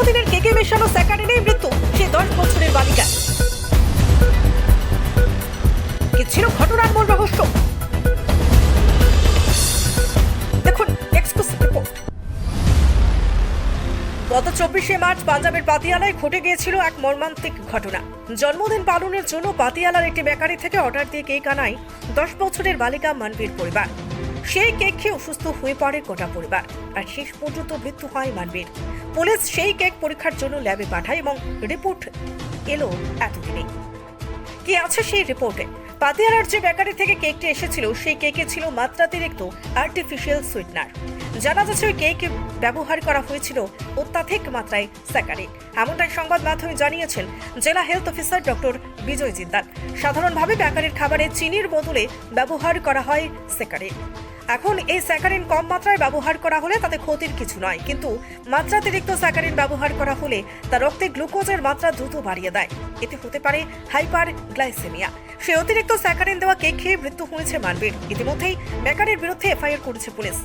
জন্মদিনের কেকে মেশানো স্যাকারেনেই মৃত্যু, সে দশ বছরের বালিকা। কি ছিল ঘটনার মূল রহস্য? গত চব্বিশে মার্চ পাঞ্জাবের পাতিয়ালায় ঘটে গিয়েছিল এক মর্মান্তিক ঘটনা। জন্মদিন পালনের জন্য পাতিয়ালার একটি বেকারি থেকে অর্ডার দিয়ে কেক আনায় দশ বছরের বালিকা মানবীর পরিবার। সেই কেক খেয়ে অসুস্থ হয়ে পড়ে গোটা পরিবার। আর শেষ পর্যন্ত মৃত্যু হয় মানবীর। পুলিশ সেই কেক পরীক্ষার জন্য ল্যাবে পাঠায় এবং রিপোর্ট এলো এতদিনে কি আছে সেই রিপোর্টে পাতিয়ালার যে বেকারি থেকে কেকটি এসেছিল, সেই কেকে ছিল মাত্রাতিরিক্ত আর্টিফিশিয়াল সুইটনার জানা যাচ্ছে ওই কেক ব্যবহার করা হয়েছিল অত্যাধিক মাত্রায় স্যাকারিন এমনটাই সংবাদ মাধ্যমে জানিয়েছেন জেলা health officer doctor Vijay Jindal. সাধারণভাবে বেকারির খাবারে চিনির বদলে ব্যবহার করা হয় স্যাকারিন এখন এই স্যাকারিন কম মাত্রায় ব্যবহার করা হলে তাতে ক্ষতির কিছু নয়, কিন্তু মাত্রাতিরিক্ত স্যাকারিন ব্যবহার করা হলে তা রক্তে গ্লুকোজের মাত্রা দ্রুত বাড়িয়ে দেয়। এতে হতে পারে হাইপার গ্লাইসেমিয়া সে অতিরিক্ত স্যাকারিন দেওয়া কেক খেয়ে মৃত্যু হয়েছে মানবীর ইতিমধ্যেই বেকারের বিরুদ্ধে এফআইআর করেছে পুলিশ।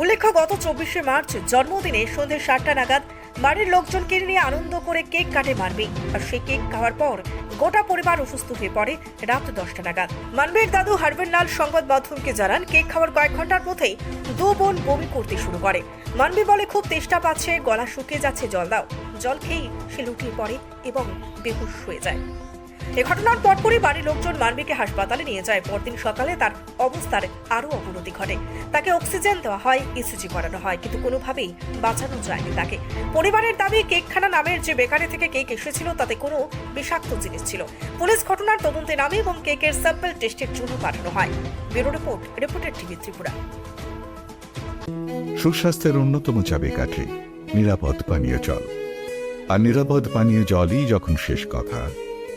উল্লেখ্য, গত চব্বিশে মার্চ, জন্মদিনে সন্ধ্যে সাতটা নাগাদ বাড়ির লোকজনকে নিয়ে আনন্দ করে কেক কাটে মানবী আর সেই কেক খাওয়ার পর গোটা পরিবার অসুস্থ হয়ে পড়ে রাত দশটা নাগাদ। মানবীর দাদু হারবেন লাল সংবাদ মাধ্যমকে জানান, কেক খাওয়ার কয়েক ঘণ্টার মধ্যেই দু বোন বমি করতে শুরু করে। মানবী বলে, খুব তেষ্টা পাচ্ছে, গলা শুকিয়ে যাচ্ছে, জল দাও। জল খেয়েই সে লুটিয়ে পড়ে এবং বেহুশ হয়ে যায়। এ ঘটনার পরপরই বাড়ির লোকজন মানবীকে হাসপাতালে নিয়ে যায়। পরদিন সকালে তার অবস্থার আরও অবনতি ঘটে। তাকে অক্সিজেন দেওয়া হয় ইসিজি করানো হয়, কিন্তু কোনোভাবেই বাঁচানো যায়নি তাকে। পরিবারের দাবি, কেকখানা নামের যে বেকারি থেকে কেক এসেছিল, তাতে কোনো বিষাক্ত জিনিস ছিল। পুলিশ ঘটনার তদন্তে নামে এবং কেকের স্যাম্পল টেস্টের জন্য পাঠানো হয়। ব্যুরো রিপোর্ট, রিপোর্টের টিভি ত্রিপুরা। সুস্বাস্থ্যের অন্যতম চাবিকাঠি, নিরাপদ পানীয় জল। আর নিরাপদ পানীয় জলই যখন শেষ কথা